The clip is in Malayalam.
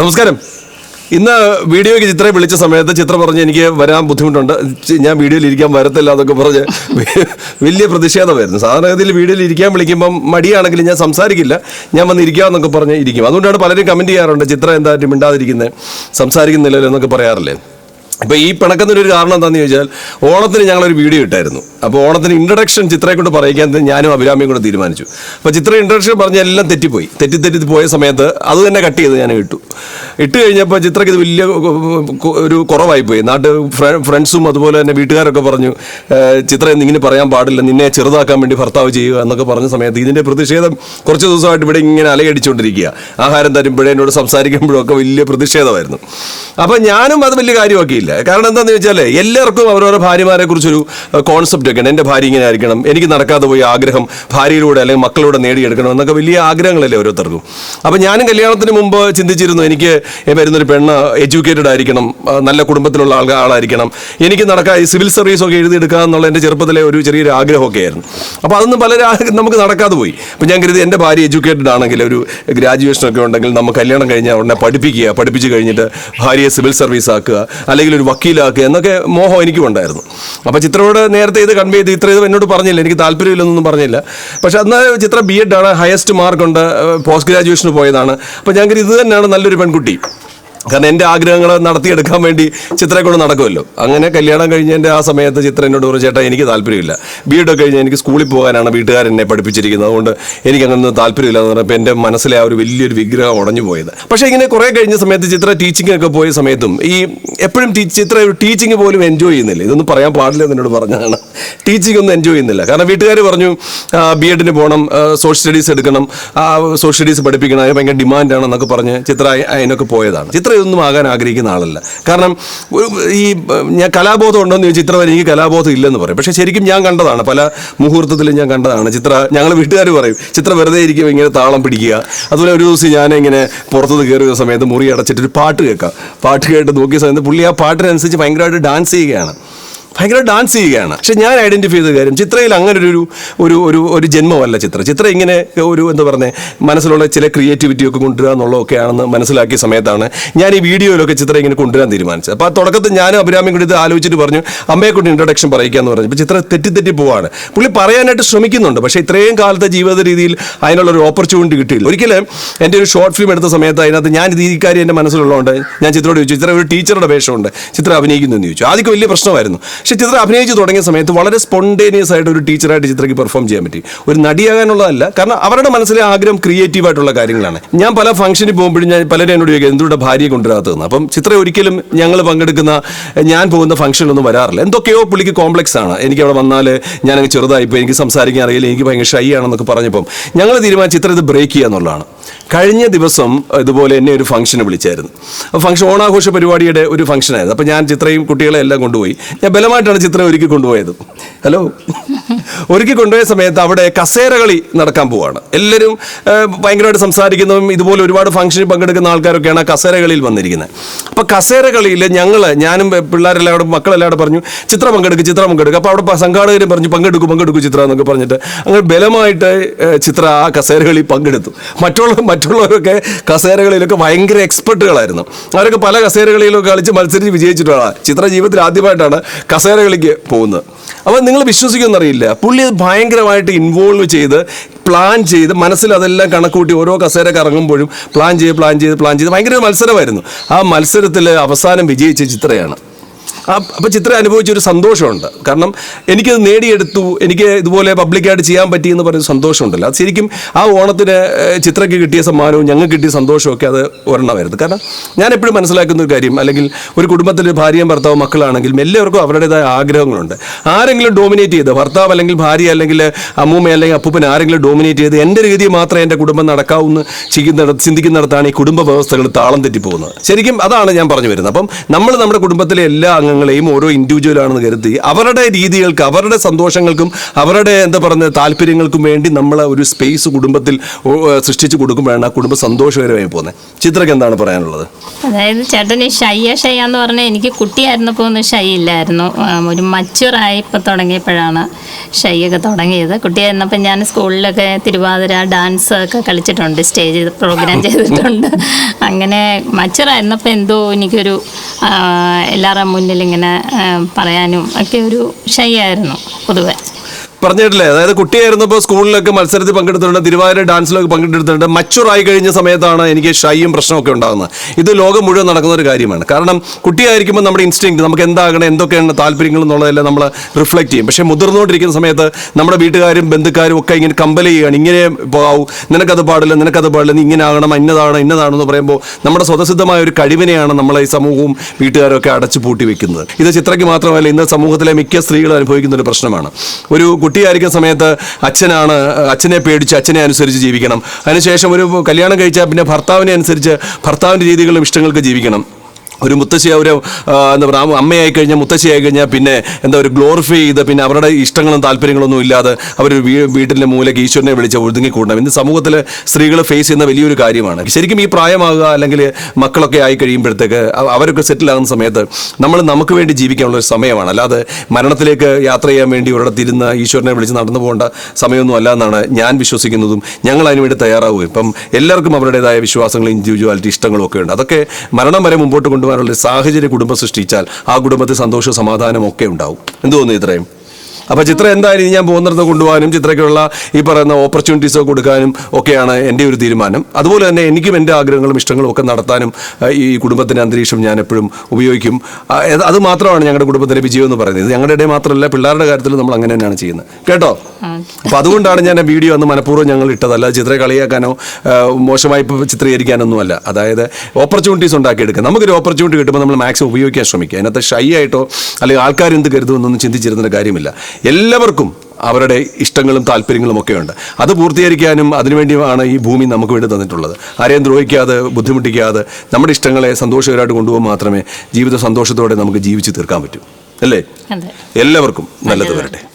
നമസ്കാരം. ഇന്ന് വീഡിയോയ്ക്ക് ചിത്രം വിളിച്ച സമയത്ത് ചിത്രം പറഞ്ഞ് എനിക്ക് വരാൻ ബുദ്ധിമുട്ടുണ്ട്. ഞാൻ വീഡിയോയിൽ ഇരിക്കാൻ വരത്തില്ല എന്നൊക്കെ പറഞ്ഞ് വലിയ പ്രതിഷേധമായിരുന്നു. സാധാരണഗതിയിൽ വീഡിയോയിൽ ഇരിക്കാൻ വിളിക്കുമ്പം മടിയാണെങ്കിലും ഞാൻ സംസാരിക്കില്ല. ഞാൻ വന്ന് ഇരിക്കാമെന്നൊക്കെ പറഞ്ഞ് ഇരിക്കും. അതുകൊണ്ടാണ് പലരും കമന്റ് ചെയ്യാറുണ്ട് ചിത്രം എന്താ മിണ്ടാതിരിക്കുന്നത് സംസാരിക്കുന്നില്ലല്ലോ എന്നൊക്കെ പറയാറില്ലേ? ഇപ്പൊ ഈ പിണക്കുന്നതിന് ഒരു കാരണം എന്താണെന്ന് ചോദിച്ചാൽ ഓണത്തിന് ഞങ്ങളൊരു വീഡിയോ ഇട്ടായിരുന്നു. അപ്പോൾ ഓണത്തിന് ഇൻട്രഡക്ഷൻ ചിത്രയെ കൊണ്ട് പറയിക്കാൻ ഞാനും അഭിരാമിയും കൂടെ തീരുമാനിച്ചു. അപ്പോൾ ചിത്ര ഇൻട്രഡക്ഷൻ പറഞ്ഞ എല്ലാം തെറ്റിപ്പോയി. തെറ്റി തെറ്റി പോയ സമയത്ത് അത് തന്നെ കട്ട് ചെയ്ത് ഞാൻ ഇട്ടു. ഇട്ട് കഴിഞ്ഞപ്പോൾ ചിത്രയ്ക്ക് ഇത് വലിയ ഒരു കുറവായി പോയി നാട്ട് ഫ്രണ്ട്സും അതുപോലെ തന്നെ വീട്ടുകാരൊക്കെ പറഞ്ഞു "ഏഹ്, ചിത്ര ഇങ്ങനെ പറയാൻ പാടില്ല. നിന്നെ ചെറുതാക്കാൻ വേണ്ടി ഭർത്താവ് ചെയ്യുക എന്നൊക്കെ പറഞ്ഞ സമയത്ത് ഇതിന്റെ പ്രതിഷേധം കുറച്ച് ദിവസമായിട്ട് ഇവിടെ ഇങ്ങനെ അലയടിച്ചുകൊണ്ടിരിക്കുക ആഹാരം തരുമ്പോഴേ എന്നോട് സംസാരിക്കുമ്പോഴും ഒക്കെ വലിയ പ്രതിഷേധമായിരുന്നു. അപ്പോൾ ഞാനും അത് വലിയ കാര്യമാക്കിയില്ല. കാരണം എന്താണെന്ന് വെച്ചാൽ എല്ലാവർക്കും അവരവരുടെ ഭാര്യമാരെ കുറിച്ചൊരു കോൺസെപ്റ്റ് ഒക്കെയാണ് എന്റെ ഭാര്യ ഇങ്ങനെ ആയിരിക്കണം. എനിക്ക് നടക്കാതെ പോയി ആഗ്രഹം ഭാര്യയിലൂടെ അല്ലെങ്കിൽ മക്കളിലൂടെ നേടിയെടുക്കണം എന്നൊക്കെ വലിയ ആഗ്രഹങ്ങളല്ലേ ഓരോരുത്തർക്കും. അപ്പോൾ ഞാനും കല്യാണത്തിന് മുമ്പ് ചിന്തിച്ചിരുന്നു എനിക്ക് വരുന്നൊരു പെണ്ണ് എഡ്യൂക്കേറ്റഡ് ആയിരിക്കണം നല്ല കുടുംബത്തിലുള്ള ആൾ ആളായിരിക്കണം. എനിക്ക് നടക്കാൻ ഈ സിവിൽ സർവീസ് ഒക്കെ എഴുതിയെടുക്കുക എന്നുള്ള എന്റെ ചെറുപ്പത്തിലെ ഒരു ചെറിയൊരു ആഗ്രഹമൊക്കെ ആയിരുന്നു അപ്പോൾ അതൊന്നും പല നമുക്ക് നടക്കാതെ പോയി. അപ്പോൾ ഞാൻ കരുതി എന്റെ ഭാര്യ എഡ്യൂക്കേറ്റഡ് ആണെങ്കിൽ ഒരു ഗ്രാജുവേഷൻ ഒക്കെ ഉണ്ടെങ്കിൽ നമുക്ക് കല്യാണം കഴിഞ്ഞാൽ ഉടനെ പഠിപ്പിക്കുക. പഠിപ്പിച്ച് കഴിഞ്ഞിട്ട് ഭാര്യയെ സിവിൽ സർവീസ് ആക്കുക അല്ലെങ്കിൽ ഒരു വക്കീലാക്കുക എന്നൊക്കെ മോഹം എനിക്കും ഉണ്ടായിരുന്നു അപ്പോൾ ചിത്രയോട് നേരത്തെ ഇത് കൺവേ ചെയ്ത് ഇത്ര ഇത് എന്നോട് പറഞ്ഞില്ല. എനിക്ക് താല്പര്യമില്ലെന്നൊന്നും പറഞ്ഞില്ല. പക്ഷെ അന്ന് ചിത്ര ബി എഡ് ആണ് ഹയസ്റ്റ് മാർക്കുണ്ട് പോസ്റ്റ് ഗ്രാജുവേഷന് പോയതാണ്. അപ്പോൾ ഞാൻ ഇത് തന്നെയാണ് നല്ലൊരു പെൺകുട്ടി. കാരണം എന്റെ ആഗ്രഹങ്ങൾ നടത്തിയെടുക്കാൻ വേണ്ടി ചിത്രയെ കൊണ്ട് നടക്കുമല്ലോ. അങ്ങനെ കല്യാണം കഴിഞ്ഞതിന്റെ ആ സമയത്ത് ചിത്ര എന്നോട് പറഞ്ഞു ചേട്ടാ എനിക്ക് താല്പര്യമില്ല. ബി എഡ് ഒക്കെ കഴിഞ്ഞ് എനിക്ക് സ്കൂളിൽ പോകാനാണ് വീട്ടുകാർ എന്നെ പഠിപ്പിച്ചിരിക്കുന്നത്. അതുകൊണ്ട് എനിക്ക് അങ്ങനെ താല്പര്യമില്ല എന്ന് പറഞ്ഞപ്പോൾ എന്റെ മനസ്സിലെ ആ ഒരു വലിയൊരു വിഗ്രഹം ഉടഞ്ഞു പോയത്. പക്ഷേ ഇങ്ങനെ കുറേ കഴിഞ്ഞ സമയത്ത് ചിത്ര ടീച്ചിങ്ങിനൊക്കെ പോയ സമയത്തും ഈ എപ്പോഴും ചിത്ര ഒരു ടീച്ചിങ് പോലും എൻജോയ് ചെയ്യുന്നില്ല. ഇതൊന്നും പറയാൻ പാടില്ല എന്ന് എന്നോട് പറഞ്ഞതാണ്. ടീച്ചിങ് ഒന്നും എൻജോയ് ചെയ്യുന്നില്ല. കാരണം വീട്ടുകാർ പറഞ്ഞു ബി എഡിന് പോകണം സോഷ്യൽ സ്റ്റഡീസ് എടുക്കണം സോഷ്യൽ സ്റ്റഡീസ് പഠിപ്പിക്കണം അതിന് ഭയങ്കര ഡിമാൻഡാണെന്നൊക്കെ പറഞ്ഞ് ചിത്ര അതിനൊക്കെ പോയതാണ്. ചിത്ര ഇതൊന്നും ആകാൻ ആഗ്രഹിക്കുന്ന ആളല്ല. കാരണം ഈ ഞാൻ കലാബോധം ഉണ്ടോ എന്ന് ചോദിച്ചാൽ ചിത്ര എനിക്ക് കലാബോധം ഇല്ലെന്ന് പറയും. പക്ഷേ ശരിക്കും ഞാൻ കണ്ടതാണ്. പല മുഹൂർത്തത്തിലും ഞാൻ കണ്ടതാണ്. ചിത്ര ഞങ്ങൾ വീട്ടുകാർ പറയും ചിത്രം വെറുതെ ഇരിക്കും ഇങ്ങനെ താളം പിടിക്കുക. അതുപോലെ ഒരു ദിവസം ഞാൻ ഇങ്ങനെ പുറത്തുനിന്ന് കയറിയ സമയത്ത് മുറി അടച്ചിട്ട് ഒരു പാട്ട് കേൾക്കാം. പാട്ട് കേട്ട് നോക്കിയ സമയത്ത് പുള്ളി ആ പാട്ടിനനുസരിച്ച് ഭയങ്കരമായിട്ട് ഡാൻസ് ചെയ്യുകയാണ്. ഭയങ്കര ഡാൻസ് ചെയ്യുകയാണ്. പക്ഷെ ഞാൻ ഐഡന്റിഫൈ ചെയ്ത കാര്യം ചിത്രയിൽ അങ്ങനെ ഒരു ഒരു ഒരു ഒരു ജന്മമല്ല ചിത്രം. ചിത്ര ഇങ്ങനെ ഒരു എന്താ പറഞ്ഞേ മനസ്സിലുള്ള ചില ക്രിയേറ്റിവിറ്റി ഒക്കെ കൊണ്ടുവരിക എന്നുള്ളതൊക്കെയാണെന്ന് മനസ്സിലാക്കിയ സമയത്താണ് ഞാൻ ഈ വീഡിയോയിലൊക്കെ ചിത്രം ഇങ്ങനെ കൊണ്ടുവരാൻ തീരുമാനിച്ചത്. അപ്പോൾ ആ തുടക്കത്തിൽ ഞാനും അഭിരാമിയും കൂടി ഇത് ആലോചിച്ചിട്ട് പറഞ്ഞു അമ്മയെ കൊണ്ട് ഇൻട്രൊഡക്ഷൻ പറയിക്കാന്ന് പറഞ്ഞു. ചിത്ര തെറ്റി തെറ്റി പോവാണ്. പുള്ളി പറയാനായിട്ട് ശ്രമിക്കുന്നുണ്ട്. പക്ഷേ ഇത്രയും കാലത്തെ ജീവിത രീതിയിൽ അതിനുള്ള ഒരു ഓപ്പർച്യൂണിറ്റി കിട്ടിയില്ല. ഒരിക്കലും എന്റെ ഒരു ഷോർട്ട് ഫിലിം എടുത്ത സമയത്ത് അതിനകത്ത് ഞാൻ ഇത് ഈ കാര്യം എന്റെ മനസ്സിലുള്ളതുകൊണ്ട് ഞാൻ ചിത്രയോട് ചോദിച്ചു ചിത്രം ഒരു ടീച്ചറുടെ വേഷമുണ്ട്. ചിത്രം അഭിനയിക്കുന്നു എന്ന് ചോദിച്ചു. ആദ്യം വലിയ പ്രശ്നമായിരുന്നു. പക്ഷേ ചിത്ര അഭിനയിച്ച് തുടങ്ങിയ സമയത്ത് വളരെ സ്പോണ്ടേനിയസ് ആയിട്ട് ഒരു ടീച്ചറായിട്ട് ചിത്രയ്ക്ക് പെർഫോം ചെയ്യാൻ പറ്റി. ഒരു നടിയാകാനുള്ളതല്ല കാരണം അവരുടെ മനസ്സിലെ ആഗ്രഹം ക്രിയേറ്റീവ് ആയിട്ടുള്ള കാര്യങ്ങളാണ്. ഞാൻ പല ഫംഗ്ഷനിൽ പോകുമ്പോഴും ഞാൻ പലരും എന്നോട് ചോദിക്കും എന്തുകൊണ്ട് ഭാര്യയെ കൊണ്ടുവരാത്തതെന്ന് അപ്പം ചിത്ര ഒരിക്കലും ഞങ്ങൾ പങ്കെടുക്കുന്ന ഞാൻ പോകുന്ന ഫംഗ്ഷനിലൊന്നും വരാറില്ല. എന്തൊക്കെയോ പുള്ളിക്ക് കോംപ്ലക്സ് ആണ്. എനിക്ക് അവിടെ വന്നാൽ ഞാനങ്ങ് ചെറുതായിപ്പോൾ എനിക്ക് സംസാരിക്കാൻ അറിയില്ല എനിക്ക് ഭയങ്കര ഷൈ ആണെന്നൊക്കെ പറഞ്ഞപ്പം ഞങ്ങൾ തീരുമാനിച്ച ചിത്ര ഇത് ബ്രേക്ക് ചെയ്യുക എന്നുള്ളതാണ്. കഴിഞ്ഞ ദിവസം ഇതുപോലെ എന്നെ ഒരു ഫംഗ്ഷന് വിളിച്ചായിരുന്നു. അപ്പോൾ ഫംഗ്ഷൻ ഓണാഘോഷ പരിപാടിയുടെ ഒരു ഫംഗ്ഷനായിരുന്നു അപ്പോൾ ഞാൻ ചിത്രയും കുട്ടികളെ എല്ലാം കൊണ്ടുപോയി. ഞാൻ ബലമായിട്ടാണ് ചിത്രം ഒരുക്കി കൊണ്ടുപോയത്. ഹലോ ഒരുക്കി കൊണ്ടുപോയ സമയത്ത് അവിടെ കസേരകളി നടക്കാൻ പോവാണ്. എല്ലാവരും ഭയങ്കരമായിട്ട് സംസാരിക്കുന്നതും ഇതുപോലെ ഒരുപാട് ഫംഗ്ഷനിൽ പങ്കെടുക്കുന്ന ആൾക്കാരൊക്കെയാണ് കസേരകളിയിൽ കസേര കളിയിൽ വന്നിരിക്കുന്നത്. അപ്പോൾ കസേരകളിയിൽ ഞങ്ങൾ ഞാനും പിള്ളേരെല്ലാം മക്കളെല്ലാവരും മക്കളെല്ലാം പറഞ്ഞു ചിത്രം പങ്കെടുക്കുക ചിത്രം പങ്കെടുക്കുക അപ്പോൾ അവിടെ സംഘാടകരും പറഞ്ഞു പങ്കെടുക്കും പങ്കെടുക്കും ചിത്ര എന്നൊക്കെ പറഞ്ഞിട്ട് അങ്ങനെ ബലമായിട്ട് ചിത്ര ആ കസേര കളി പങ്കെടുത്തു. മറ്റുള്ള മറ്റുള്ളവരൊക്കെ കസേരകളിലൊക്കെ ഭയങ്കര എക്സ്പെർട്ടുകളായിരുന്നു. അവരൊക്കെ പല കസേരകളിലൊക്കെ കളിച്ച് മത്സരിച്ച് വിജയിച്ചിട്ടുള്ള ചിത്ര ജീവിതത്തിൽ ആദ്യമായിട്ടാണ് കസേരകളിക്ക് പോകുന്നത്. അപ്പോൾ നിങ്ങൾ വിശ്വസിക്കുമെന്നറിയില്ല പുള്ളി അത് ഭയങ്കരമായിട്ട് ഇൻവോൾവ് ചെയ്ത് പ്ലാൻ ചെയ്ത് മനസ്സിൽ അതെല്ലാം കണക്കൂട്ടി ഓരോ കസേര കറങ്ങുമ്പോഴും പ്ലാൻ ചെയ്ത് പ്ലാൻ ചെയ്ത് പ്ലാൻ ചെയ്ത് ഭയങ്കര മത്സരമായിരുന്നു. ആ മത്സരത്തിൽ അവസാനം വിജയിച്ച ചിത്രയാണ്. അപ്പോൾ ചിത്രം അനുഭവിച്ച ഒരു സന്തോഷമുണ്ട്. കാരണം എനിക്കത് നേടിയെടുത്തു എനിക്ക് ഇതുപോലെ പബ്ലിക്കായിട്ട് ചെയ്യാൻ പറ്റി എന്ന് പറയുന്ന സന്തോഷമുണ്ടല്ലോ. അത് ശരിക്കും ആ ഓണത്തിന് ചിത്രയ്ക്ക് കിട്ടിയ സമ്മാനവും ഞങ്ങൾക്ക് കിട്ടിയ സന്തോഷമൊക്കെ അത് ഒരെണ്ണമായിരുന്നു. കാരണം ഞാൻ എപ്പോഴും മനസ്സിലാക്കുന്ന ഒരു കാര്യം അല്ലെങ്കിൽ ഒരു കുടുംബത്തിൽ ഭാര്യയും ഭർത്താവും മക്കളാണെങ്കിലും എല്ലാവർക്കും അവരുടേതായ ആഗ്രഹങ്ങളുണ്ട്. ആരെങ്കിലും ഡോമിനേറ്റ് ചെയ്ത് ഭർത്താവ് അല്ലെങ്കിൽ ഭാര്യ അല്ലെങ്കിൽ അമ്മൂമ്മ അല്ലെങ്കിൽ അപ്പൂപ്പൻ ആരെങ്കിലും ഡോമിനേറ്റ് ചെയ്ത് എന്റെ രീതി മാത്രമേ എന്റെ കുടുംബം നടക്കാവുന്ന ചെയ്യുന്ന ചിന്തിക്കുന്നിടത്താണ് ഈ കുടുംബ വ്യവസ്ഥകൾ താളം തെറ്റിപ്പോകുന്നത്. ശരിക്കും അതാണ് ഞാൻ പറഞ്ഞു വരുന്നത്. അപ്പം നമ്മൾ നമ്മുടെ കുടുംബത്തിലെ എല്ലാ അംഗങ്ങളും ആങ്ങളെയും ഓരോ ഇൻഡിവിജ്വലാണെന്ന് കരുതി അവരുടെ രീതികൾക്ക് അവരുടെ സന്തോഷങ്ങൾക്കും അവരുടെ എന്താ പറയുന്നത് താല്പര്യങ്ങൾക്കും വേണ്ടി നമ്മൾ ഒരു സ്പേസ് കുടുംബത്തിൽ സൃഷ്ടിച്ചു കൊടുക്കുമ്പോഴാണ് ആ കുടുംബം സന്തോഷകരമായി പോകുന്നത്. ചിത്രക്ക് എന്താണ് പറയാനുള്ളത്? അതായത് ചേട്ടൻ ഈ ഷയ്യ ഷയ്യ എന്ന് പറഞ്ഞാൽ എനിക്ക് കുട്ടിയായിരുന്നപ്പോൾ ഒന്നും ഷൈ ഇല്ലായിരുന്നു. ഒരു മച്ചുറായിപ്പോൾ തുടങ്ങിയപ്പോഴാണ് ഷയ്യൊക്കെ തുടങ്ങിയത്. കുട്ടിയായിരുന്നപ്പോൾ ഞാൻ സ്കൂളിലൊക്കെ തിരുവാതിര ഡാൻസ് ഒക്കെ കളിച്ചിട്ടുണ്ട്. സ്റ്റേജ് പ്രോഗ്രാം ചെയ്തിട്ടുണ്ട്. അങ്ങനെ മച്ചുറായിരുന്നപ്പോൾ എന്തോ എനിക്കൊരു എല്ലാവരുടെ മുന്നിൽ ഇങ്ങനെ പറയാനും ഒക്കെ ഒരു ഷൈ ആയിരുന്നു പൊതുവെ. പറഞ്ഞിട്ടില്ലേ? അതായത് കുട്ടിയായിരുന്നപ്പോൾ സ്കൂളിലൊക്കെ മത്സരത്തിൽ പങ്കെടുത്തിട്ടുണ്ട് തിരുവാതിര ഡാൻസിലൊക്കെ പങ്കെടുത്തിട്ടുണ്ട്. മച്ചുറായി കഴിഞ്ഞ സമയത്താണ് എനിക്ക് ഷൈയും പ്രശ്നമൊക്കെ ഉണ്ടാകുന്നത്. ഇത് ലോകം മുഴുവൻ നടക്കുന്ന ഒരു കാര്യമാണ്. കാരണം കുട്ടിയായിരിക്കുമ്പോൾ നമ്മുടെ ഇൻസ്റ്റിങ് നമുക്ക് എന്താകണം എന്തൊക്കെയാണ് താല്പര്യങ്ങൾ എന്നുള്ളതെല്ലാം നമ്മൾ റിഫ്ലക്ട് ചെയ്യും. പക്ഷേ മുതിർന്നുകൊണ്ടിരിക്കുന്ന സമയത്ത് നമ്മുടെ വീട്ടുകാരും ബന്ധുക്കാരും ഒക്കെ ഇങ്ങനെ കമ്പൽ ചെയ്യുകയാണ്. ഇങ്ങനെ പോകാവൂ നിനക്കത് പാടില്ല നിനക്കത് പാടില്ല നീ ഇങ്ങനെ ആകണം ഇന്നതാണ് ഇന്നതാണെന്ന് പറയുമ്പോൾ നമ്മുടെ സ്വതസിദ്ധമായ ഒരു കഴിവിനെയാണ് നമ്മളെ ഈ സമൂഹവും വീട്ടുകാരും ഒക്കെ അടച്ചു പൂട്ടി വെക്കുന്നത്. ഇത് ചിത്രയ്ക്ക് മാത്രമല്ല ഇന്ന് സമൂഹത്തിലെ മിക്ക സ്ത്രീകളും അനുഭവിക്കുന്ന ഒരു പ്രശ്നമാണ്. ഒരു കുട്ടിയായിരിക്കുന്ന സമയത്ത് അച്ഛനാണ് അച്ഛനെ പേടിച്ച് അച്ഛനെ അനുസരിച്ച് ജീവിക്കണം. അതിനുശേഷം ഒരു കല്യാണം കഴിച്ചാൽ പിന്നെ ഭർത്താവിനെ അനുസരിച്ച് ഭർത്താവിന്റെ രീതികളും ഇഷ്ടങ്ങൾക്ക് ജീവിക്കണം. ഒരു മുത്തശ്ശി ആ, എന്താ പറയുക അമ്മയായി കഴിഞ്ഞാൽ മുത്തശ്ശിയായി കഴിഞ്ഞാൽ പിന്നെ എന്താ ഒരു ഗ്ലോറിഫൈ ചെയ്ത് പിന്നെ അവരുടെ ഇഷ്ടങ്ങളും താല്പര്യങ്ങളൊന്നും ഇല്ലാതെ അവർ വീട്ടിലെ മൂലയ്ക്ക് ഈശ്വരനെ വിളിച്ച് ഒതുങ്ങിക്കൂടണം. ഇന്ന് സമൂഹത്തിൽ സ്ത്രീകൾ ഫേസ് ചെയ്യുന്ന വലിയൊരു കാര്യമാണ്. ശരിക്കും ഈ പ്രായമാകുക അല്ലെങ്കിൽ മക്കളൊക്കെ ആയി കഴിയുമ്പോഴത്തേക്ക് അവരൊക്കെ സെറ്റിൽ ആകുന്ന സമയത്ത് നമ്മൾ നമുക്ക് വേണ്ടി ജീവിക്കാനുള്ള ഒരു സമയമാണ്. അല്ലാതെ മരണത്തിലേക്ക് യാത്ര ചെയ്യാൻ വേണ്ടി ഇവരുടെ ഇരുന്ന് ഈശ്വരനെ വിളിച്ച് നടന്നു പോകേണ്ട സമയമൊന്നും അല്ല എന്നാണ് ഞാൻ വിശ്വസിക്കുന്നതും ഞങ്ങൾ അതിനുവേണ്ടി തയ്യാറാവുകയും. ഇപ്പം എല്ലാവർക്കും അവരുടേതായ വിശ്വാസങ്ങളും ഇൻഡിവിജ്വാലിറ്റി ഇഷ്ടങ്ങളും ഒക്കെ ഉണ്ട്. അതൊക്കെ മരണം വരെ മുമ്പോട്ട് കൊണ്ടുപോകാനുള്ള ഒരു സാഹചര്യം കുടുംബം സൃഷ്ടിച്ചാൽ ആ കുടുംബത്തിൽ സന്തോഷവും സമാധാനവും ഒക്കെ ഉണ്ടാവും. എന്തു തോന്നുന്നു ഇത്രയും? അപ്പൊ ചിത്ര എന്തായാലും ഇനി ഞാൻ പോകുന്നിടത്ത് കൊണ്ടുപോകാനും ചിത്രയ്ക്കുള്ള ഈ പറയുന്ന ഓപ്പർച്യൂണിറ്റീസ് കൊടുക്കാനും ഒക്കെയാണ് എന്റെ ഒരു തീരുമാനം. അതുപോലെ തന്നെ എനിക്കും എന്റെ ആഗ്രഹങ്ങളും ഇഷ്ടങ്ങളും ഒക്കെ നടത്താനും ഈ കുടുംബത്തിന്റെ അന്തരീക്ഷം ഞാൻ എപ്പോഴും ഉപയോഗിക്കും. അത് മാത്രമാണ് ഞങ്ങളുടെ കുടുംബത്തിന്റെ വിജയം എന്ന് പറയുന്നത്. ഞങ്ങളുടെ ഇടയിൽ മാത്രമല്ല പിള്ളേരുടെ കാര്യത്തിൽ നമ്മൾ അങ്ങനെ തന്നെയാണ് ചെയ്യുന്നത്. കേട്ടോ? അപ്പോൾ അതുകൊണ്ടാണ് ഞാൻ വീഡിയോ അന്ന് മനഃപൂർവം ഞങ്ങൾ ഇട്ടതല്ല ചിത്ര കളിയാക്കാനോ മോശമായി ചിത്രീകരിക്കാനൊന്നും ചിത്രീകരിക്കാനൊന്നുമല്ല. അതായത് ഓപ്പർച്യൂണിറ്റീസ് ഉണ്ടാക്കിയെടുക്കുക. നമുക്കൊരു ഓപ്പർച്യൂണിറ്റി കിട്ടുമ്പോൾ നമ്മൾ മാക്സിമം ഉപയോഗിക്കാൻ ശ്രമിക്കുക. അതിനകത്ത് ഷൈ ആയിട്ടോ അല്ലെങ്കിൽ ആൾക്കാർ എന്ത് കരുതുമെന്നൊന്നും ചിന്തിച്ചിരുന്ന കാര്യമില്ല. എല്ലാവർക്കും അവരുടെ ഇഷ്ടങ്ങളും താല്പര്യങ്ങളും ഒക്കെ ഉണ്ട്. അത് പൂർത്തീകരിക്കാനും അതിനുവേണ്ടിയാണ് ഈ ഭൂമി നമുക്ക് വേണ്ടി തന്നിട്ടുള്ളത്. ആരെയും ദ്രോഹിക്കാതെ ബുദ്ധിമുട്ടിക്കാതെ നമ്മുടെ ഇഷ്ടങ്ങളെ സന്തോഷകരമായിട്ട് കൊണ്ടുപോകാൻ മാത്രമേ ജീവിത സന്തോഷത്തോടെ നമുക്ക് ജീവിച്ചു തീർക്കാൻ പറ്റൂ. അല്ലേ? എല്ലാവർക്കും നല്ലത് വരട്ടെ.